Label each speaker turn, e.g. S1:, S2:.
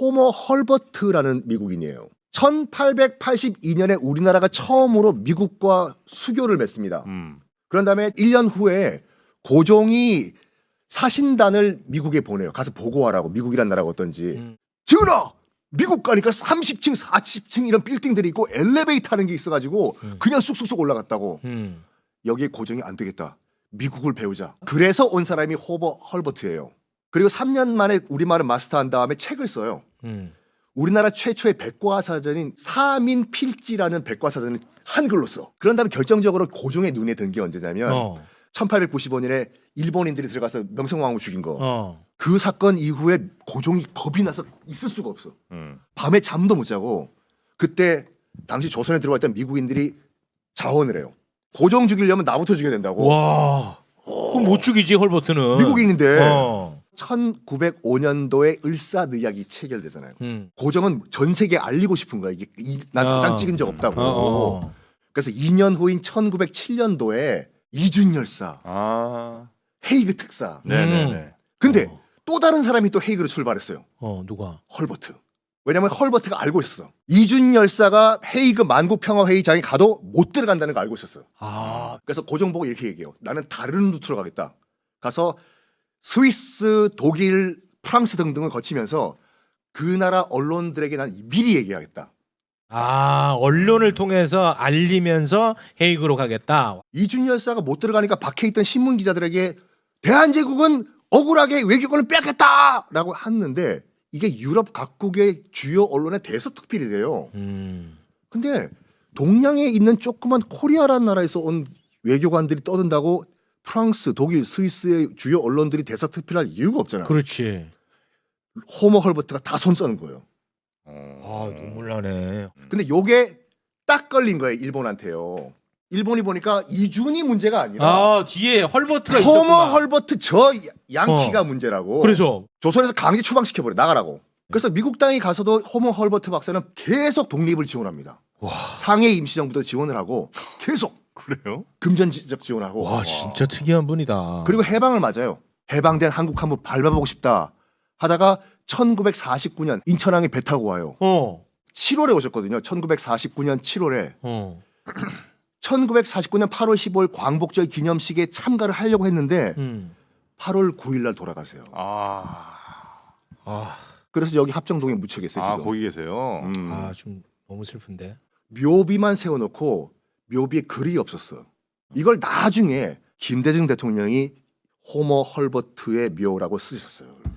S1: 호머 헐버트라는 미국인이에요. 1882년에 우리나라가 처음으로 미국과 수교를 맺습니다.
S2: 음.
S1: 그런 다음에 1년 후에 고종이 사신단을 미국에 보내요. 가서 보고하라고 미국이란 나라가 어떤지.
S3: 음.
S1: 전하! 미국 가니까 30층, 40층 이런 빌딩들이 있고 엘리베이터 하는 게 있어가지고
S3: 음.
S1: 그냥 쑥쑥쑥 올라갔다고.
S3: 음.
S1: 여기에 고종이 안 되겠다. 미국을 배우자. 그래서 온 사람이 호버 헐버트예요. 그리고 3년 만에 우리말을 마스터한 다음에 책을 써요.
S3: 음.
S1: 우리나라 최초의 백과사전인 사민 필지라는 백과사전을 한글로 써. 그런 다음에 결정적으로 고종의 눈에 든 게 언제냐면
S3: 어.
S1: 1895년에 일본인들이 들어가서 명성황후 죽인 거.
S3: 어.
S1: 그 사건 이후에 고종이 겁이 나서 있을 수가 없어.
S2: 음.
S1: 밤에 잠도 못 자고 그때 당시 조선에 들어와 있던 미국인들이 자원을 해요. 고종 죽이려면 나부터 죽여야 된다고.
S3: 와. 그럼 못 죽이지 헐버트는.
S1: 미국인인데
S3: 어.
S1: 1905년도에 을사늑약이 체결되잖아요.
S3: 음.
S1: 고종은 전 세계에 알리고 싶은 거야. 이게 난땅
S3: 어.
S1: 찍은 적 없다고.
S3: 어, 어.
S1: 그래서 2년 후인 1907년도에 이준 열사,
S2: 아.
S1: 헤이그 특사.
S2: 네네네.
S1: 근데
S3: 어.
S1: 또 다른 사람이 또 헤이그로 출발했어요.
S3: 어, 누가?
S1: 헐버트. 왜냐면 헐버트가 알고 있었어. 이준 열사가 헤이그 만국 평화 회의장에 가도 못 들어간다는 걸 알고 있었어.
S3: 아.
S1: 그래서 고종 보고 이렇게 얘기해요. 나는 다른 루트로 가겠다. 가서 스위스, 독일, 프랑스 등등을 거치면서 그 나라 언론들에게 난 미리 얘기하겠다.
S3: 아, 언론을 통해서 알리면서 헤이그로 가겠다.
S1: 이준 열사가 못 들어가니까 박해 있던 신문 기자들에게 대한제국은 억울하게 외교권을 뺏겠다라고 했는데 이게 유럽 각국의 주요 언론의 대서특필이 돼요.
S3: 음.
S1: 근데 동양에 있는 조그만 코리아라는 나라에서 온 외교관들이 떠든다고 프랑스, 독일, 스위스의 주요 언론들이 대서특필할 이유가 없잖아요.
S3: 그렇지.
S1: 호머 헐버트가 다 손 써는 거예요.
S3: 아,
S2: 어.
S3: 눈물 나네.
S1: 근데 요게 딱 걸린 거예요, 일본한테요. 일본이 보니까 이준이 문제가 아니라
S3: 아, 뒤에 헐버트가
S1: 호머
S3: 있었구나.
S1: 헐버트 저 양키가
S3: 어.
S1: 문제라고.
S3: 그래서
S1: 조선에서 강제 추방시켜 버려 나가라고. 그래서 미국 땅에 가서도 호머 헐버트 박사는 계속 독립을 지원합니다.
S3: 와.
S1: 상해 임시정부도 지원을 하고 계속
S2: 그래요?
S1: 금전적 지원하고
S3: 와, 진짜 특이한 분이다.
S1: 그리고 해방을 맞아요. 해방된 한국 한번 밟아보고 싶다 하다가 1949년 인천항에 배 타고 와요.
S3: 어.
S1: 7월에 오셨거든요. 1949년 7월에
S3: 어.
S1: 1949년 8월 15일 광복절 기념식에 참가를 하려고 했는데
S3: 음.
S1: 8월 9일 날 돌아가세요.
S2: 아.
S3: 아,
S1: 그래서 여기 합정동에 묻혀 계세요.
S2: 아
S1: 지금.
S2: 거기 계세요.
S1: 음.
S3: 아, 좀 너무 슬픈데.
S1: 묘비만 세워놓고 묘비에 글이 없었어. 이걸 나중에 김대중 대통령이 호머 헐버트의 묘라고 쓰셨어요.